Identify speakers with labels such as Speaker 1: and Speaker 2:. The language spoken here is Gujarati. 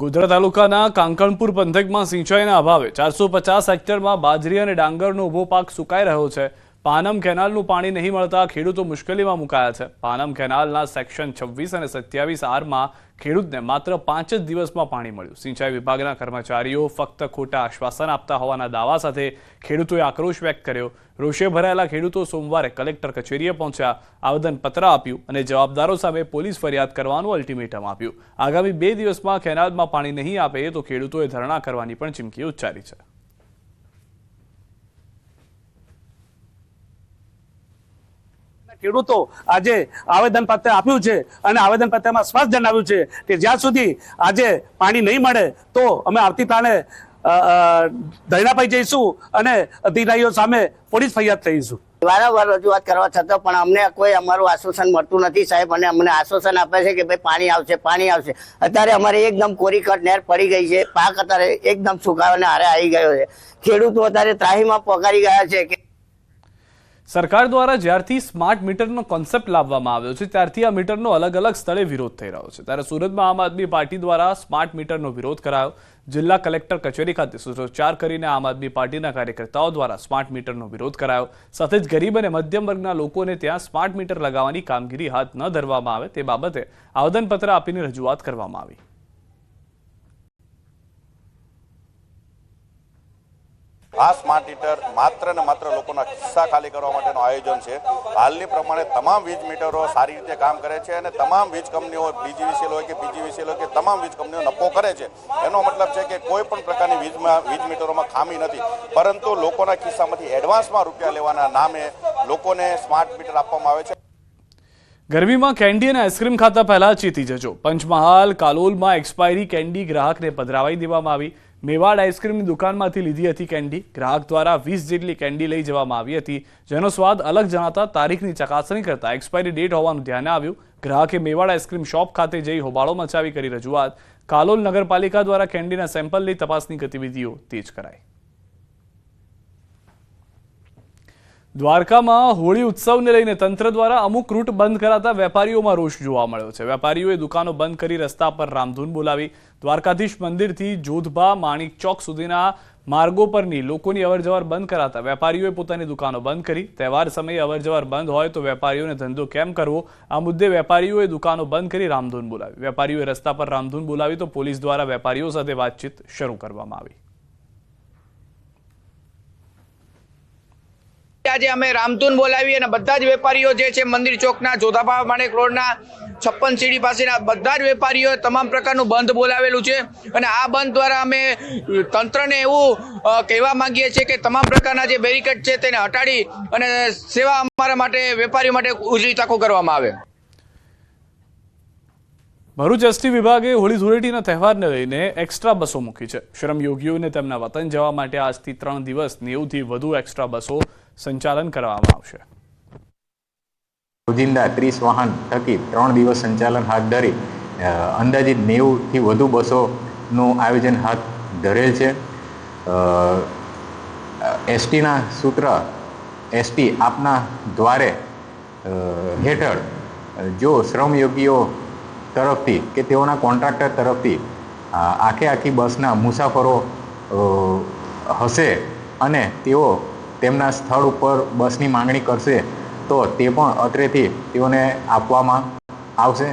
Speaker 1: ગોધરા તાલુકાના કાંકણપુર પંથકમાં સિંચાઈના અભાવે ચારસો પચાસ હેક્ટરમાં બાજરી અને ડાંગરનો ઊભો પાક સુકાઈ રહ્યો છે. પાનમ કેનાલનું પાણી નહીં મળતા ખેડૂતો મુશ્કેલીમાં મુકાયા છે. પાનમ કેનાલના સેક્શન છવ્વીસ અને સત્યાવીસ આરમાં ખેડૂતને માત્ર પાંચ જ દિવસમાં પાણી મળ્યું. સિંચાઈ વિભાગના કર્મચારીઓ ફક્ત ખોટા આશ્વાસન આપતા હોવાના દાવા સાથે ખેડૂતોએ આક્રોશ વ્યક્ત કર્યો. રોષે ભરાયેલા ખેડૂતો સોમવારે કલેક્ટર કચેરીએ પહોંચ્યા આવેદનપત્ર આપ્યું અને જવાબદારો સામે પોલીસ ફરિયાદ કરવાનું અલ્ટિમેટમ આપ્યું. આગામી બે દિવસમાં કેનાલમાં પાણી નહીં આપે તો ખેડૂતોએ ધરણા કરવાની પણ ચીમકી ઉચ્ચારી છે.
Speaker 2: ખેડૂતો આજે આવેદન પત્ર આપ્યું છે અને આવેદન પત્રમાં સ્પષ્ટ જણાવ્યું છે કે જ્યાં સુધી આજે પાણી નહીં મળે તો અમે આવતીકાલે અ, અ, ધરણા પર જઈશું અને અધિકારીઓ સામે પોલીસ ફરિયાદ કરીશું.
Speaker 3: વારંવાર રજૂઆત કરવા છતાં પણ અમને કોઈ અમારું આશ્વાસન મળતું નથી સાહેબ અને અમને આશ્વાસન આપે છે કે ભાઈ પાણી આવશે પાણી આવશે. અત્યારે અમારે એકદમ કોરીકટ નેર પડી ગઈ છે પાક અત્યારે એકદમ સુકાવાને હારે આવી ગયો છે. ખેડૂતો અત્યારે ત્રાહીમાં પગારી ગયા છે કે
Speaker 1: સરકાર દ્વારા જ્યારથી સ્માર્ટ મીટરનો કોન્સેપ્ટ લાવવામાં આવ્યો છે, ત્યારથી આ મીટરનો અલગ અલગ સ્થળે વિરોધ થઈ રહ્યો છે. ત્યારે સુરતમાં આમ આદમી પાર્ટી દ્વારા સ્માર્ટ મીટરનો વિરોધ કરાયો. જિલ્લા કલેક્ટર કચેરી ખાતે સૂત્રોચ્ચાર કરીને આમ આદમી પાર્ટીના કાર્યકર્તાઓ દ્વારા સ્માર્ટ મીટરનો વિરોધ કરાયો. સાથે જ ગરીબ અને મધ્યમ વર્ગના લોકોને ત્યાં સ્માર્ટ મીટર લગાવવાની કામગીરી હાથ ન ધરવામાં આવે તે બાબતે આવેદનપત્ર આપીને રજૂઆત કરવામાં આવી.
Speaker 4: આ સ્માર્ટ મીટર માત્ર ને માત્ર લોકોના ખિસ્સા ખાલી કરવા માટેનું આયોજન છે. હાલની પ્રમાણે તમામ વીજ મીટરો સારી રીતે કામ કરે છે અને તમામ વીજ કંપનીઓ બીજીવીસીએલ હોય કે પીજીવીસીએલ હોય કે તમામ વીજ કંપનીઓ નફો કરે છે. એનો મતલબ છે કે કોઈ પણ પ્રકારની વીજમાં, વીજ મીટરોમાં ખામી નથી. પરંતુ લોકોના ખિસ્સામાંથી એડવાન્સમાં રૂપિયા લેવાના નામે લોકોને સ્માર્ટ મીટર આપવામાં આવે છે.
Speaker 1: ગરમીમાં કેન્ડી અને આઈસ્ક્રીમ ખાતા પહેલા ચેતી જજો. પંચમહાલ, કાલોલમાં એક્સપાયરી કેન્ડી ગ્રાહકને પધરાવાઈ દેવામાં આવી. મેવાડ આઈસ્ક્રીમની દુકાનમાંથી લીધી હતી કેન્ડી. ગ્રાહક દ્વારા વીસ જેટલી કેન્ડી લઈ જવામાં આવી હતી, જેનો સ્વાદ અલગ જણાતા તારીખની ચકાસણી કરતા એક્સપાયરી ડેટ હોવાનું ધ્યાને આવ્યું. ગ્રાહકે મેવાડ આઈસ્ક્રીમ શોપ ખાતે જઈ હોબાળો મચાવી કરી રજૂઆત. કાલોલ નગરપાલિકા દ્વારા કેન્ડીના સેમ્પલ લઈ તપાસની ગતિવિધિઓ તેજ કરાઈ. દ્વારકામાં હોળી ઉત્સવને લઈને તંત્ર દ્વારા અમુક રૂટ બંધ કરાતા વેપારીઓમાં રોષ જોવા મળ્યો છે. વેપારીઓએ દુકાનો બંધ કરી રસ્તા પર રામધૂન બોલાવી દ્વારકાધીશ મંદિરથી જોધબા માણિક ચોક સુધીના માર્ગો પરની લોકોની અવરજવર બંધ કરાતા વેપારીઓએ પોતાની દુકાનો બંધ કરી. તહેવાર સમયે અવરજવર બંધ હોય તો વેપારીઓને ધંધો કેમ કરવો? આ મુદ્દે વેપારીઓએ દુકાનો બંધ કરી રામધૂન બોલાવી. વેપારીઓએ રસ્તા પર રામધૂન બોલાવી તો પોલીસ દ્વારા વેપારીઓ સાથે વાતચીત શરૂ કરવામાં આવી.
Speaker 5: આજે અમે રામધૂન બોલાવી અને બધા જ વેપારીઓ જે છે મંદિર ચોકના જોધાબા માણેક રોડના, છપ્પન સીડી પાસેના બધા જ વેપારીઓ તમામ પ્રકારનું બંધ બોલાવેલું છે. અને આ બંધ દ્વારા અમે તંત્રને એવું કહેવા માંગીએ છીએ કે તમામ પ્રકારના જે બેરિકેડ છે તેને હટાડી અને સેવા અમારા માટે, વેપારીઓ માટે ઉજળી તકો કરવામાં આવે.
Speaker 1: ભરૂચ એસટી વિભાગે હોળી ધૂળેટીના તહેવારને લઈને એક્સ્ટ્રા બસો મૂકી છે. શ્રમયોગીઓને તેમના વતન જવા માટે આજથી ત્રણ દિવસ નેવુંથી વધુ એક્સ્ટ્રા બસો સંચાલન કરવામાં આવશે.
Speaker 6: રોજિંદા ત્રીસ વાહન થકી ત્રણ દિવસ સંચાલન હાથ ધરી અંદાજિત નેવુંથી વધુ બસોનું આયોજન હાથ ધરેલ છે. એસટીના સૂત્ર, એસટી આપના દ્વારે હેઠળ, જો શ્રમયોગીઓ તરફથી કે તેઓના કોન્ટ્રાક્ટર તરફથી આખે આખી બસના મુસાફરો હશે અને તેઓ તેમના સ્થળ ઉપર બસની માંગણી કરશે તો તે પણ અત્રેથી તેઓને આપવામાં આવશે.